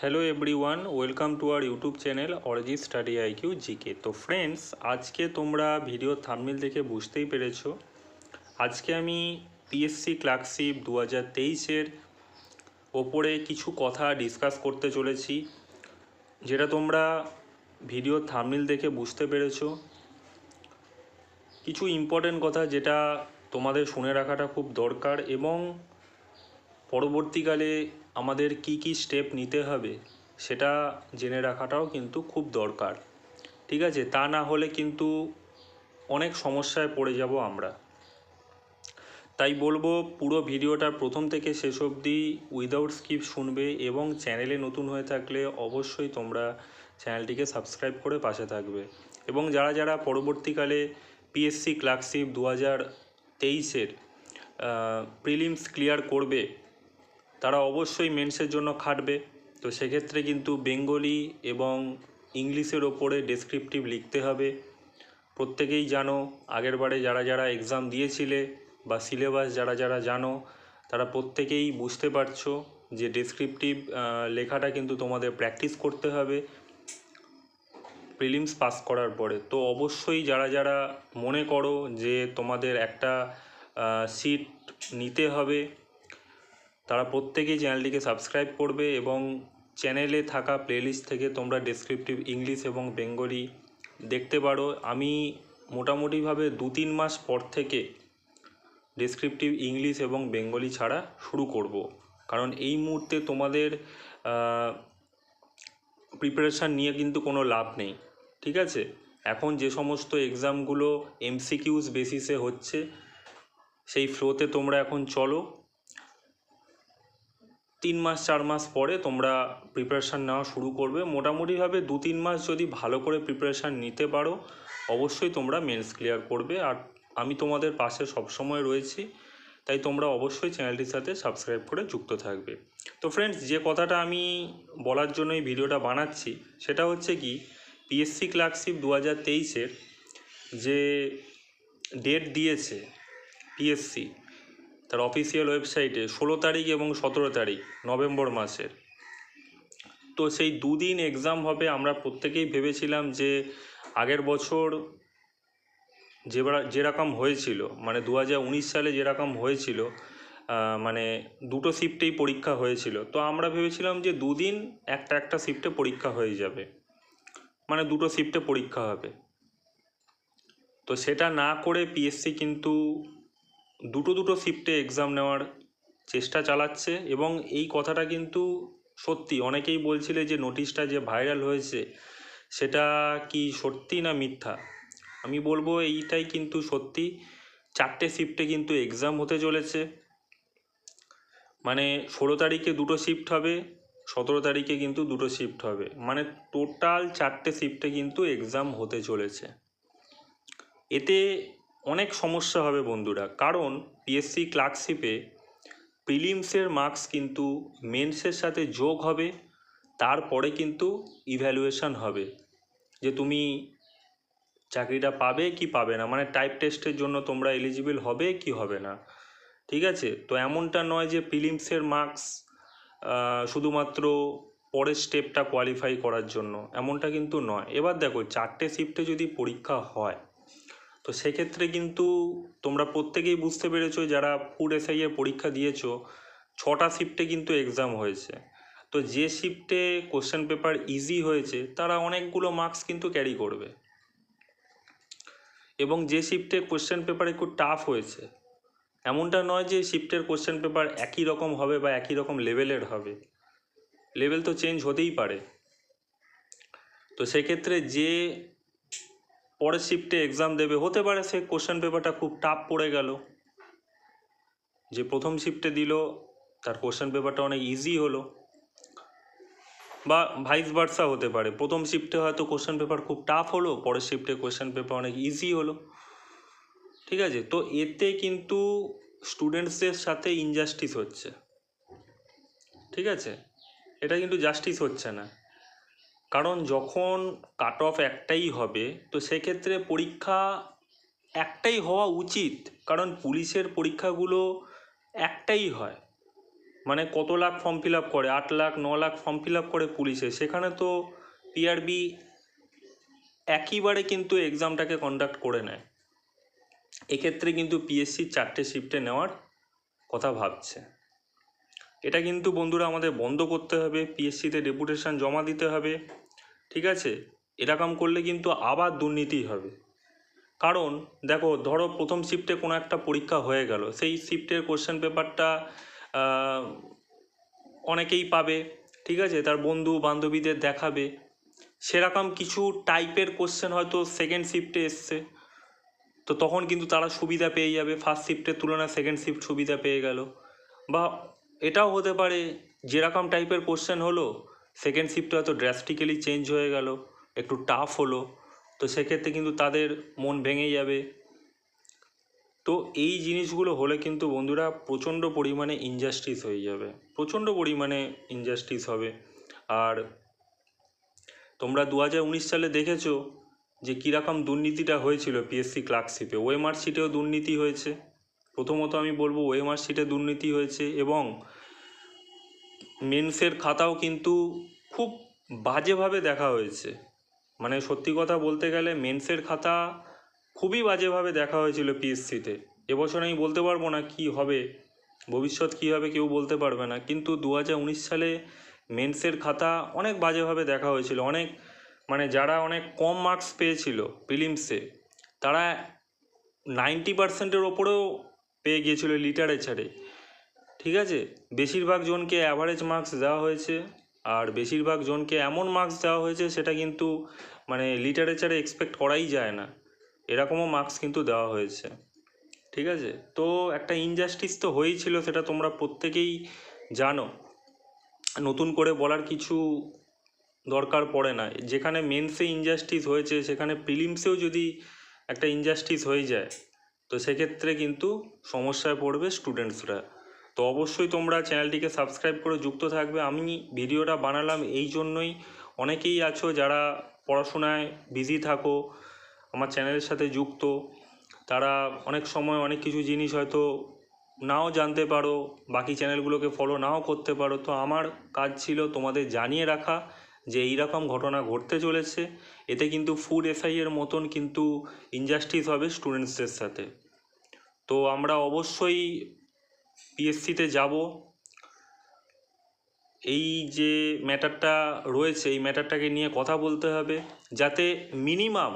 Hello everyone welcome to our YouTube channel অরিজি study IQ GK তো friends আজকে তোমরা video থামমিল দেখে বুঝতেই পেরেছ। আজকে আমি পিএসসি ক্লার্কশিপ দু হাজার তেইশের ওপরে কিছু কথা ডিসকাস করতে চলেছি, যেটা তোমরা ভিডিও থামমিল দেখে বুঝতে পেরেছ। কিছু ইম্পর্টেন্ট কথা যেটা তোমাদের শুনে রাখাটা খুব দরকার এবং পরবর্তীকালে আমাদের কি কি স্টেপ নিতে হবে, সেটা জেনে রাখাটাও কিন্তু খুব দরকার। ঠিক আছে? তা না হলে কিন্তু অনেক সমস্যায় পড়ে যাব আমরা। তাই বলব, পুরো ভিডিওটা প্রথম থেকে শেষ অবধি উইদাউট স্কিপ শুনবে এবং চ্যানেলে নতুন হয়ে থাকলে অবশ্যই তোমরা চ্যানেলটিকে সাবস্ক্রাইব করে পাশে থাকবে। এবং যারা যারা পরবর্তীকালে পিএসসি ক্লার্কশিপ দু হাজার তেইশের প্রিলিমস ক্লিয়ার করবে তারা অবশ্যই মেন্সের জন্য খাটবে। তো সেক্ষেত্রে কিন্তু বেঙ্গলি এবং ইংলিশের ওপরে ডেসক্রিপটিভ লিখতে হবে। প্রত্যেকেই জানো আগেরবারে যারা যারা এক্সাম দিয়েছিলে বা সিলেবাস যারা যারা জানো, তারা প্রত্যেকেই বুঝতে পারছ যে ডেসক্রিপটিভ লেখাটা কিন্তু তোমাদের প্র্যাকটিস করতে হবে। প্রিলিমস পাস করার পরে। তো অবশ্যই যারা যারা মনে করো যে তোমাদের একটা সিট নিতে হবে তারা প্রত্যেকেই চ্যানেলটিকে সাবস্ক্রাইব করবে এবং চ্যানেলে থাকা প্লেলিস্ট থেকে তোমরা ডেসক্রিপটিভ ইংলিশ এবং বেঙ্গলি দেখতে পারো। আমি মোটামুটিভাবে দু তিন মাস পর থেকে ডেসক্রিপটিভ ইংলিশ এবং বেঙ্গলি ছাড়া শুরু করব। কারণ এই মুহূর্তে তোমাদের প্রিপারেশান নিয়ে কিন্তু কোনো লাভ নেই, ঠিক আছে? এখন যে সমস্ত এক্সামগুলো এমসিকিউস বেসিসে হচ্ছে, সেই ফ্লোতে তোমরা এখন চলো। তিন মাস, চার মাস পরে তোমরা প্রিপারেশান নেওয়া শুরু করবে। মোটামুটিভাবে দু তিন মাস যদি ভালো করে প্রিপারেশান নিতে পারো, অবশ্যই তোমরা মেন্স ক্লিয়ার করবে। আর আমি তোমাদের পাশে সবসময় রয়েছি, তাই তোমরা অবশ্যই চ্যানেলটির সাথে সাবস্ক্রাইব করে যুক্ত থাকবে। তো ফ্রেন্ডস যে কথাটা আমি বলার জন্য এই ভিডিওটা বানাচ্ছি, সেটা হচ্ছে কি পিএসসি ক্লার্কশিপ দু হাজার যে ডেট দিয়েছে পিএসসি তার অফিসিয়াল ওয়েবসাইটে ষোলো তারিখ এবং সতেরো তারিখ, নভেম্বর মাসের। তো সেই দুদিন এক্সাম হবে, আমরা প্রত্যেকেই ভেবেছিলাম যে আগের বছর যে যেরকম হয়েছিল মানে দু হাজার উনিশ সালে যেরকম হয়েছিল মানে দুটো শিফটেই পরীক্ষা হয়েছিল। তো আমরা ভেবেছিলাম যে দুদিন একটা একটা শিফটে পরীক্ষা হয়ে যাবে। মানে দুটো শিফটে পরীক্ষা হবে। তো সেটা না করে পিএসসি কিন্তু দুটো দুটো শিফটে এক্সাম নেওয়ার চেষ্টা চালাচ্ছে এবং এই কথাটা কিন্তু সত্যি। অনেকেই বলছিলে যে নোটিশটা যে ভাইরাল হয়েছে, সেটা কি সত্যি না মিথ্যা? আমি বলব এইটাই কিন্তু সত্যি। চারটে শিফটে কিন্তু এক্সাম হতে চলেছে। মানে ষোলো তারিখে দুটো শিফট হবে, সতেরো তারিখে কিন্তু দুটো শিফট হবে। মানে টোটাল চারটে শিফটে কিন্তু এক্সাম হতে চলেছে। এতে অনেক সমস্যা হবে বন্ধুরা। কারণ পিএসসি ক্লার্কশিপে প্রিলিমসের মার্কস কিন্তু মেন্সের সাথে যোগ হবে, তারপরে কিন্তু ইভ্যালুয়েশন হবে। যে তুমি চাকরিটা পাবে কি পাবে না মানে টাইপ টেস্টের জন্য তোমরা এলিজিবল হবে কি হবে না। ঠিক আছে? তো এমনটা নয় যে প্রিলিমসের মার্কস শুধুমাত্র পরের স্টেপটা কোয়ালিফাই করার জন্য। এমনটা কিন্তু নয়। এবার দেখো, চারটে শিফটে যদি পরীক্ষা হয় তো সেক্ষেত্রে কিন্তু তোমরা প্রত্যেকেই বুঝতে পেরেছ যারা ফুড এসআইয়ের পরীক্ষা দিয়েছ, ছটা শিফটে কিন্তু এক্সাম হয়েছে। তো যে শিফটে কোশ্চেন পেপার ইজি হয়েছে, তারা অনেকগুলো মার্কস কিন্তু ক্যারি করবে। এবং যে শিফটে কোশ্চেন পেপার একটু টাফ হয়েছে, এমনটা নয় যে শিফটের কোশ্চেন পেপার একই রকম হবে বা একই রকম লেভেলের হবে। লেভেল তো চেঞ্জ হতেই পারে। তো সেক্ষেত্রে যে পরের শিফটে এক্সাম দেবে। হতে পারে সে কোশ্চেন পেপারটা খুব টাফ পড়ে গেল। যে প্রথম শিফটে দিল, তার কোশ্চেন পেপারটা অনেক ইজি হলো। বা ভাইস ভার্সা হতে পারে। প্রথম শিফটে হয়তো কোশ্চেন পেপার খুব টাফ হলো, পরের শিফটে কোশ্চেন পেপার অনেক ইজি হলো। ঠিক আছে? তো এতে কিন্তু স্টুডেন্টসদের সাথে ইনজাস্টিস হচ্ছে। ঠিক আছে? এটা কিন্তু জাস্টিস হচ্ছে না। কারণ যখন কাট অফ একটাই হবে, তো সেক্ষেত্রে পরীক্ষা একটাই হওয়া উচিত, কারণ পুলিশের পরীক্ষাগুলো একটাই হয়। মানে কত লাখ ফর্ম ফিল আপ করে, আট লাখ, ন লাখ ফর্ম ফিল আপ করে পুলিশে, সেখানে তো পিআরবি একইবারে কিন্তু এক্সামটাকে কন্ডাক্ট করে নেয়। এক্ষেত্রে কিন্তু পিএসসি চারটে শিফটে নেওয়ার কথা ভাবছে। এটা কিন্তু বন্ধুরা আমাদের বন্ধ করতে হবে পিএসসিতে ডেপুটেশন জমা দিতে হবে, ঠিক আছে? এরকম করলে কিন্তু আবার দুর্নীতি হবে। কারণ, দেখো, ধরো প্রথম শিফটে কোনো একটা পরীক্ষা হয়ে গেল, সেই শিফটের কোশ্চেন পেপারটা অনেকেই পাবে, ঠিক আছে? তার বন্ধু, বান্ধবীদের দেখাবে। সেরকম কিছু টাইপের কোশ্চেন হয়তো সেকেন্ড শিফটে এসছে। তো তখন কিন্তু তারা সুবিধা পেয়ে যাবে ফার্স্ট শিফটের তুলনায় সেকেন্ড শিফট সুবিধা পেয়ে গেল। বা এটাও হতে পারে যেরকম টাইপের কোশ্চেন হলো সেকেন্ড শিফটে হয়তো ড্রাস্টিক্যালি চেঞ্জ হয়ে গেল, একটু টাফ হলো, তো সেক্ষেত্রে কিন্তু তাদের মন ভেঙে যাবে। তো এই জিনিসগুলো হলে কিন্তু বন্ধুরা প্রচণ্ড পরিমাণে ইনজাস্টিস হয়ে যাবে, প্রচণ্ড পরিমাণে ইনজাস্টিস হবে। আর তোমরা দু হাজার উনিশ সালে দেখেছ যে কীরকম দুর্নীতিটা হয়েছিল পিএসসি ক্লার্কশিপে ওয়েমার শিটেও দুর্নীতি হয়েছে। প্রথমত আমি বলব ওয়েমার শিটে দুর্নীতি হয়েছে এবং মেন্সের খাতাও কিন্তু খুব বাজেভাবে দেখা হয়েছে। মানে সত্যি কথা বলতে গেলে মেন্সের খাতা খুবই বাজেভাবে দেখা হয়েছিল পিএসসিতে এবছর আমি বলতে পারব না কি হবে, ভবিষ্যৎ কী হবে কেউ বলতে পারবে না। কিন্তু দু হাজার উনিশ সালে মেন্সের খাতা অনেক বাজেভাবে দেখা হয়েছিল। অনেক মানে যারা অনেক কম মার্কস পেয়েছিল প্রিলিমসে তারা নাইনটি পার্সেন্টের ওপরেও পেয়ে গিয়েছিল লিটারেচারে ঠিক আছে? বেশিরভাগ জনকে অ্যাভারেজ মার্কস দেওয়া হয়েছে, আর বেশিরভাগ জনকে এমন মার্কস দেওয়া হয়েছে, সেটা কিন্তু মানে লিটারেচারে এক্সপেক্ট করাই যায় না। এরকমও মার্কস কিন্তু দেওয়া হয়েছে। ঠিক আছে? তো একটা ইনজাস্টিস তো হয়েই ছিল সেটা তোমরা প্রত্যেকেই জানো। নতুন করে বলার কিছু দরকার পড়ে না। যেখানে মেন্সে ইনজাস্টিস হয়েছে, সেখানে প্রিলিমসেও যদি একটা ইনজাস্টিস হয়ে যায় তো সেক্ষেত্রে কিন্তু সমস্যায় পড়বে স্টুডেন্টসরা তো অবশ্যই তোমরা চ্যানেলটিকে সাবস্ক্রাইব করে যুক্ত থাকবে। আমি ভিডিওটা বানালাম এই জন্যই অনেকেই আছো যারা পড়াশোনায় বিজি থাকো, আমার চ্যানেলের সাথে যুক্ত। তারা অনেক সময় অনেক কিছু জিনিস হয়তো নাও জানতে পারো, বাকি চ্যানেলগুলোকে ফলো নাও করতে পারো। তো আমার কাজ ছিল তোমাদের জানিয়ে রাখা। যে এই রকম ঘটনা ঘটতে চলেছে, এতে কিন্তু ফুড এসআই এর মতন কিন্তু ইনজাস্টিস হবে স্টুডেন্টসদের সাথে। তো আমরা অবশ্যই পিএসসিতে যাব। এই যে ম্যাটারটা রয়েছে, এই ম্যাটারটাকে নিয়ে কথা বলতে হবে, যাতে মিনিমাম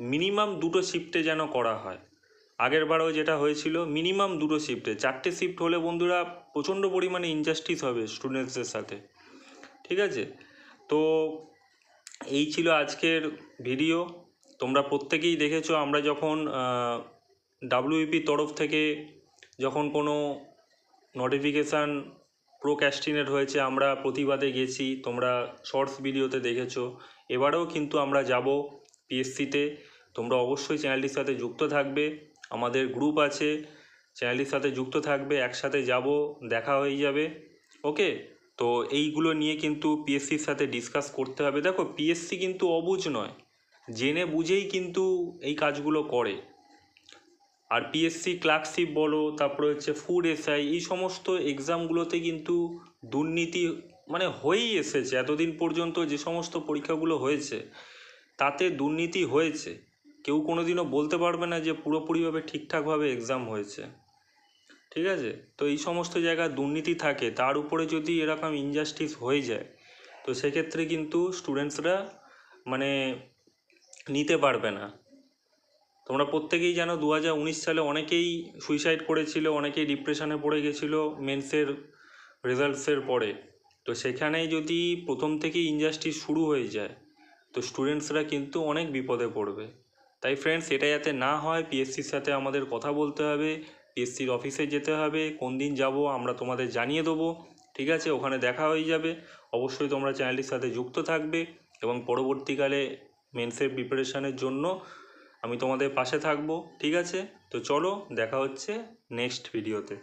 মিনিমাম দুটো শিফটে যেন করা হয়। আগের বারেও যেটা হয়েছিল মিনিমাম দুটো শিফটে চারটে শিফট হলে বন্ধুরা প্রচণ্ড পরিমাণে ইনজাস্টিস হবে স্টুডেন্টসদের সাথে। ঠিক আছে? তো এই ছিল আজকের ভিডিও তোমরা প্রত্যেকেই দেখেছ আমরা যখন ডাব্লিউপি তরফ থেকে যখন কোনো নোটিফিকেশান প্রোক্যাস্টিনেট হয়েছে, আমরা প্রতিবাদে গেছি, তোমরা শর্টস ভিডিওতে দেখেছ। এবারেও কিন্তু আমরা যাব পিএসসিতে তোমরা অবশ্যই চ্যানেলটির সাথে যুক্ত থাকবে, আমাদের গ্রুপ আছে চ্যানেলটির সাথে যুক্ত থাকবে, একসাথে যাব, দেখা হয়ে যাবে। ওকে তো এইগুলো নিয়ে কিন্তু পিএসসির সাথে ডিসকাস করতে হবে। দেখো পিএসসি কিন্তু অবুঝ নয়। জেনে বুঝেই কিন্তু এই কাজগুলো করে। আর পিএসসি ক্লার্কশিপ বলো, তারপরে হচ্ছে ফুড এসআই এই সমস্ত এক্সামগুলোতে কিন্তু দুর্নীতি মানে হয়েই এসেছে। এতদিন পর্যন্ত যে সমস্ত পরীক্ষাগুলো হয়েছে, তাতে দুর্নীতি হয়েছে। কেউ কোনো দিনও বলতে পারবে না যে পুরোপুরিভাবে ঠিকঠাকভাবে এক্সাম হয়েছে। ঠিক আছে? তো এই সমস্ত জায়গায় দুর্নীতি থাকে, তার উপরে যদি এরকম ইনজাস্টিস হয়ে যায়, তো সেক্ষেত্রে কিন্তু স্টুডেন্টসরা মানে নিতে পারবে না। তোমরা প্রত্যেকেই জানো দু হাজার উনিশ সালে অনেকেই সুইসাইড করেছিল, অনেকেই ডিপ্রেশনে পড়ে গেছিল মেন্সের রেজাল্টসের পরে। তো সেখানেই যদি প্রথম থেকেই ইনজাস্টিস শুরু হয়ে যায়, তো স্টুডেন্টসরা কিন্তু অনেক বিপদে পড়বে। তাই ফ্রেন্ডস এটা যাতে না হয় পিএসসির সাথে আমাদের কথা বলতে হবে। পিএসসির অফিসে যেতে হবে, কোন দিন যাব আমরা তোমাদের জানিয়ে দেবো, ঠিক আছে? ওখানে দেখা হয়ে যাবে। অবশ্যই তোমরা চ্যানেলটির সাথে যুক্ত থাকবে এবং পরবর্তীকালে মেন্সের প্রিপারেশানের জন্য আমি তোমাদের পাশে থাকব, ঠিক আছে? তো চলো, দেখা হচ্ছে নেক্সট ভিডিওতে